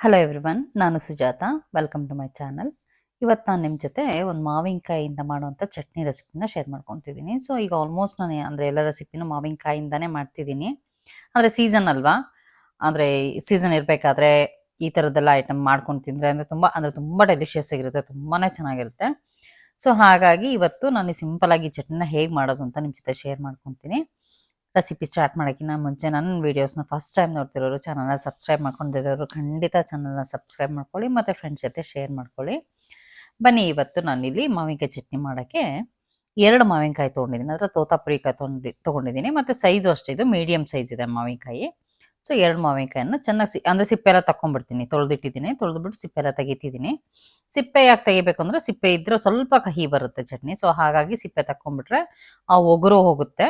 Hello everyone ನಾನು Sujata. Welcome to my channel ಇವತ್ತು ನಾನು ನಿಮ್ಮ ಜೊತೆ ಒಂದು ಮಾವಿನಕಾಯಿಯಿಂದ ಮಾಡುವಂಥ ಚಟ್ನಿ ರೆಸಿಪಿನ ಶೇರ್ ಮಾಡ್ಕೊತಿದ್ದೀನಿ. ಸೊ ಈಗ ಆಲ್ಮೋಸ್ಟ್ ನಾನು ಅಂದರೆ ಎಲ್ಲ ರೆಸಿಪಿನೂ ಮಾವಿನಕಾಯಿಂದನೇ ಮಾಡ್ತಿದ್ದೀನಿ. ಅಂದರೆ ಸೀಸನ್ ಅಲ್ವಾ? ಅಂದರೆ ಸೀಸನ್ ಇರಬೇಕಾದ್ರೆ ಈ ಥರದ್ದೆಲ್ಲ ಐಟಮ್ ಮಾಡ್ಕೊಂಡು ತಿಂದರೆ ಅಂದರೆ ತುಂಬ ಅಂದರೆ ತುಂಬ ಡೆಲಿಷಿಯಸ್ ಆಗಿರುತ್ತೆ ತುಂಬಾ ಚೆನ್ನಾಗಿರುತ್ತೆ. ಸೊ ಹಾಗಾಗಿ ಇವತ್ತು ನಾನು ಸಿಂಪಲ್ ಆಗಿ ಚಟ್ನಿನ ಹೇಗೆ ಮಾಡೋದು ಅಂತ ನಿಮ್ಮ ಜೊತೆ ಶೇರ್ ಮಾಡ್ಕೊತೀನಿ. ರೆಸಿಪಿ ಸ್ಟಾರ್ಟ್ ಮಾಡೋಕ್ಕಿಂತ ಮುಂಚೆ ನನ್ನ ವೀಡಿಯೋಸ್ನ ಫಸ್ಟ್ ಟೈಮ್ ನೋಡ್ತಿರೋರು ಚಾನಲ್ನ ಸಬ್ಸ್ಕ್ರೈಬ್ ಮಾಡ್ಕೊಂಡಿರೋರು ಖಂಡಿತ ಚಾನಲ್ನ ಸಬ್ಸ್ಕ್ರೈಬ್ ಮಾಡ್ಕೊಳ್ಳಿ, ಮತ್ತು ಫ್ರೆಂಡ್ಸ್ ಜೊತೆ ಶೇರ್ ಮಾಡ್ಕೊಳ್ಳಿ. ಬನ್ನಿ, ಇವತ್ತು ನಾನಿಲ್ಲಿ ಮಾವಿನಕಾಯಿ ಚಟ್ನಿ ಮಾಡೋಕ್ಕೆ ಎರಡು ಮಾವಿನಕಾಯಿ ತೊಗೊಂಡಿದ್ದೀನಿ. ಅದರ ತೋತಾಪುರಿ ಕಾಯಿ ತೊಗೊಂಡಿ ತೊಗೊಂಡಿದ್ದೀನಿ, ಮತ್ತು ಸೈಜು ಅಷ್ಟೇ ಇದು ಮೀಡಿಯಮ್ ಸೈಜ್ ಇದೆ ಮಾವಿನಕಾಯಿ. ಸೊ ಎರಡು ಮಾವಿನಕಾಯನ್ನು ಚೆನ್ನಾಗಿ ಸಿ, ಅಂದರೆ ಸಿಪ್ಪೆ ಎಲ್ಲ ತಗೊಂಡ್ಬಿಡ್ತೀನಿ ತೊಳೆದಿಟ್ಟಿದ್ದೀನಿ, ತೊಳೆದ್ಬಿಟ್ಟು ಸಿಪ್ಪೆ ಎಲ್ಲ ತೆಗಿತಿದ್ದೀನಿ. ಸಿಪ್ಪೆ ಯಾಕೆ ತೆಗಿಬೇಕು ಅಂದರೆ, ಸಿಪ್ಪೆ ಇದ್ದರೆ ಸ್ವಲ್ಪ ಕಹಿ ಬರುತ್ತೆ ಚಟ್ನಿ ಸೊ ಹಾಗಾಗಿ ಸಿಪ್ಪೆ ತಗೊಂಡ್ಬಿಟ್ರೆ ಆ ಒಗರು ಹೋಗುತ್ತೆ.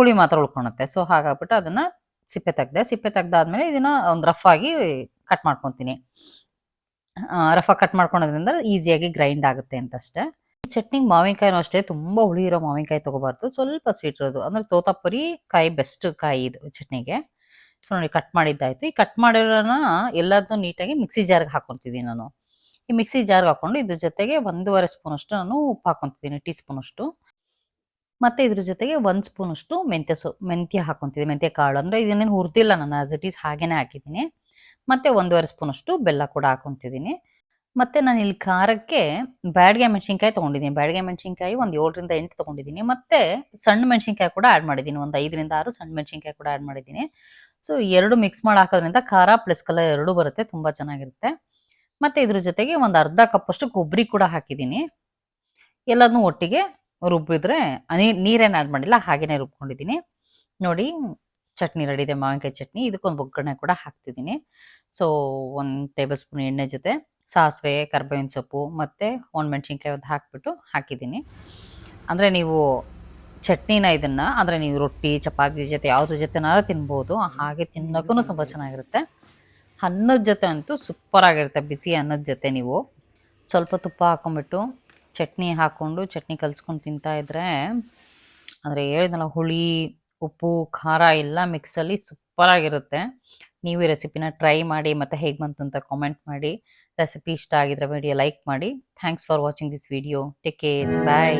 ಹುಳಿ ಮಾತ್ರ ಉಳ್ಕೊಳತ್ತೆ ಸೊ ಹಾಗಾಗ್ಬಿಟ್ಟು ಅದನ್ನ ಸಿಪ್ಪೆ ತೆಗ್ದೆ, ಸಿಪ್ಪೆ ತೆಗ್ದಾದ್ಮೇಲೆ ಇದನ್ನ ಒಂದು ರಫ್ ಆಗಿ ಕಟ್ ಮಾಡ್ಕೊತೀನಿ. ರಫ್ ಕಟ್ ಮಾಡ್ಕೊಳೋದ್ರಿಂದ ಈಸಿಯಾಗಿ ಗ್ರೈಂಡ್ ಆಗುತ್ತೆ ಅಂತಷ್ಟೇ. ಚಟ್ನಿಗೆ ಮಾವಿನಕಾಯಿನೂ ಅಷ್ಟೇ, ತುಂಬ ಹುಳಿ ಇರೋ ಮಾವಿನಕಾಯಿ ತಗೋಬಾರ್ದು. ಸ್ವಲ್ಪ ಸ್ವೀಟ್ ಇರೋದು. ಅಂದ್ರೆ ತೋತಾಪುರಿ ಕಾಯಿ ಬೆಸ್ಟ್ ಕಾಯಿ ಇದು ಚಟ್ನಿಗೆ. ಸೊ ನೋಡಿ ಕಟ್ ಮಾಡಿದ್ದಾಯ್ತು. ಈ ಕಟ್ ಮಾಡಿರೋನ ಎಲ್ಲದನ್ನೂ ನೀಟಾಗಿ ಮಿಕ್ಸಿ ಜಾರ್ಗೆ ಹಾಕೊತಿದ್ದೀನಿ ನಾನು. ಈ ಮಿಕ್ಸಿ ಜಾರ್ಗೆ ಹಾಕೊಂಡು ಇದ್ರ ಜೊತೆಗೆ ಒಂದೂವರೆ ಸ್ಪೂನ್ ಅಷ್ಟು ನಾನು ಉಪ್ಪು ಹಾಕೊಂತಿದ್ದೀನಿ ಟೀ ಸ್ಪೂನ್ ಅಷ್ಟು ಮತ್ತೆ ಇದ್ರ ಜೊತೆಗೆ ಒಂದು ಸ್ಪೂನ್ ಅಷ್ಟು ಮೆಂತ್ಯ ಸೊ, ಮೆಂತ್ಯ ಹಾಕೊಂತಿದ್ದೀನಿ ಮೆಂತ್ಯ ಕಾಳು. ಅಂದ್ರೆ ಇದನ್ನೇನು ಹುರ್ತಿಲ್ಲ ನಾನು ಆಸ್ ಇಟ್ ಈಸ್ ಹಾಗೇನೆ ಹಾಕಿದ್ದೀನಿ. ಮತ್ತೆ ಒಂದೂವರೆ ಸ್ಪೂನ್ ಅಷ್ಟು ಬೆಲ್ಲ ಕೂಡ ಹಾಕೊಂತಿದ್ದೀನಿ. ಮತ್ತೆ ನಾನು ಇಲ್ಲಿ ಖಾರಕ್ಕೆ ಬ್ಯಾಡ್ಗೆ ಮೆಣಸಿನ್ಕಾಯಿ ತೊಗೊಂಡಿದ್ದೀನಿ. ಬ್ಯಾಡ್ಗೆ ಮೆಣಸಿನ್ಕಾಯಿ ಒಂದು ಏಳರಿಂದ ಎಂಟು ತೊಗೊಂಡಿದ್ದೀನಿ. ಮತ್ತೆ ಸಣ್ಣ ಮೆಣಸಿನ್ಕಾಯಿ ಕೂಡ ಆ್ಯಡ್ ಮಾಡಿದ್ದೀನಿ. ಒಂದು ಐದರಿಂದ ಆರು ಸಣ್ಣ ಮೆಣಸಿನ್ಕಾಯಿ ಕೂಡ ಆ್ಯಡ್ ಮಾಡಿದ್ದೀನಿ. ಸೊ ಎರಡು ಮಿಕ್ಸ್ ಮಾಡಿ ಹಾಕೋದ್ರಿಂದ ಖಾರ ಪ್ಲಸ್ ಕಲರ್ ಎರಡೂ ಬರುತ್ತೆ, ತುಂಬ ಚೆನ್ನಾಗಿರುತ್ತೆ. ಮತ್ತೆ ಇದ್ರ ಜೊತೆಗೆ ಒಂದು ಅರ್ಧ ಕಪ್ಪಷ್ಟು ಕೊಬ್ಬರಿ ಕೂಡ ಹಾಕಿದ್ದೀನಿ. ಎಲ್ಲದನ್ನೂ ಒಟ್ಟಿಗೆ ರುಬ್ಬಿದ್ರೆ ನೀರೇನು ಆ್ಯಡ್ ಮಾಡಿಲ್ಲ, ಹಾಗೇನೆ ರುಬ್ಕೊಂಡಿದ್ದೀನಿ. ನೋಡಿ, ಚಟ್ನಿ ರೆಡಿ ಇದೆ, ಮಾವಿನಕಾಯಿ ಚಟ್ನಿ. ಇದಕ್ಕೊಂದು ಒಗ್ಗರಣೆ ಕೂಡ ಹಾಕ್ತಿದ್ದೀನಿ. ಸೊ ಒಂದು ಟೇಬಲ್ ಸ್ಪೂನ್ ಎಣ್ಣೆ ಜೊತೆ, ಸಾಸಿವೆ, ಕರ್ಬೇವಿನ ಸೊಪ್ಪು, ಮತ್ತು ಒಣಮೆಣ್ಸಿನ್ಕಾಯಿ ಒಂದು ಹಾಕ್ಬಿಟ್ಟು ಹಾಕಿದ್ದೀನಿ. ಅಂದರೆ ನೀವು ಚಟ್ನಿನ ಇದನ್ನು, ಅಂದರೆ ನೀವು ರೊಟ್ಟಿ, ಚಪಾತಿ ಜೊತೆ ಯಾವುದ್ರ ಜೊತೆನಾದ್ರೂ ತಿನ್ಬೋದು. ಹಾಗೆ ತಿನ್ನೋಕ್ಕೂ ತುಂಬ ಚೆನ್ನಾಗಿರುತ್ತೆ. ಅನ್ನದ ಜೊತೆ ಅಂತೂ ಸೂಪರಾಗಿರುತ್ತೆ ಬಿಸಿ ಅನ್ನದ ಜೊತೆ ನೀವು. ಸ್ವಲ್ಪ ತುಪ್ಪ ಹಾಕೊಂಬಿಟ್ಟು ಚಟ್ನಿ ಹಾಕ್ಕೊಂಡು ಚಟ್ನಿ ಕಲಿಸ್ಕೊಂಡು ತಿಂತಾ ಇದ್ರೆ, ಅಂದರೆ ಹೇಳಿದ್ನಲ್ಲ, ಹುಳಿ, ಉಪ್ಪು, ಖಾರ ಎಲ್ಲ ಮಿಕ್ಸಲ್ಲಿ ಸೂಪರ್ ಆಗಿರುತ್ತೆ ನೀವು ಈ ರೆಸಿಪಿನ ಟ್ರೈ ಮಾಡಿ, ಮತ್ತು ಹೇಗೆ ಬಂತು ಅಂತ ಕಾಮೆಂಟ್ ಮಾಡಿ. ರೆಸಿಪಿ ಇಷ್ಟ ಆಗಿದ್ರೆ ವಿಡಿಯೋ ಲೈಕ್ ಮಾಡಿ. Thanks for watching this video take care bye